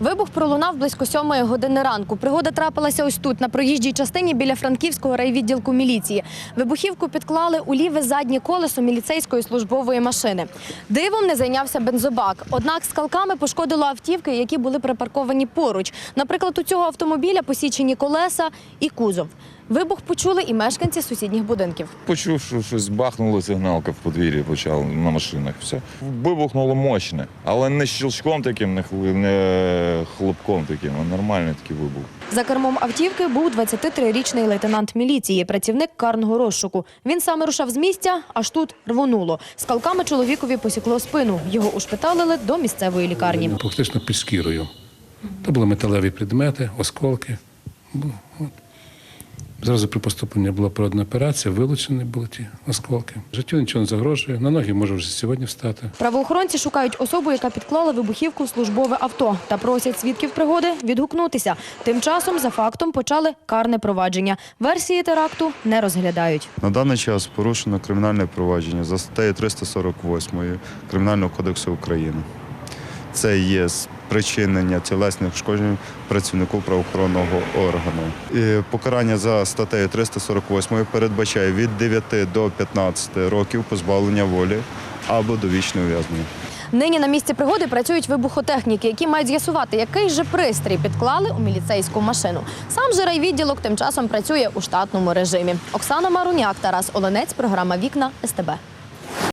Вибух пролунав близько сьомої години ранку. Пригода трапилася ось тут, на проїжджій частині біля франківського райвідділку міліції. Вибухівку підклали у ліве заднє колесо міліцейської службової машини. Дивом не зайнявся бензобак. Однак скалками пошкодило автівки, які були припарковані поруч. Наприклад, у цього автомобіля посічені колеса і кузов. Вибух почули і мешканці сусідніх будинків. Почув, що щось бахнуло, сигналка в подвір'ї почала на машинах. Все. Вибухнуло мощне, але не щелчком таким, не хли- не хлопком таким, а нормальний такий вибух. За кермом автівки був 23-річний лейтенант міліції, працівник карного розшуку. Він саме рушав з місця, аж тут рвонуло. Скалками чоловікові посікло спину. Його ушпиталили до місцевої лікарні. Фактично під шкірою. То були металеві предмети, осколки. Ну, от. Зразу при поступленні була проведена операція, вилучені були ті осколки. Життю нічого не загрожує, на ноги може вже сьогодні встати. Правоохоронці шукають особу, яка підклала вибухівку в службове авто та просять свідків пригоди відгукнутися. Тим часом за фактом почали карне провадження. Версії теракту не розглядають. На даний час порушено кримінальне провадження за статтею 348 Кримінального кодексу України. Це є спричинення тілесних ушкоджень працівнику правоохоронного органу. І покарання за статтею 348 передбачає від 9 до 15 років позбавлення волі або довічне ув'язнення. Нині на місці пригоди працюють вибухотехніки, які мають з'ясувати, який же пристрій підклали у міліцейську машину. Сам же райвідділок тим часом працює у штатному режимі. Оксана Маруняк, Тарас Оленець, програма Вікна СТБ.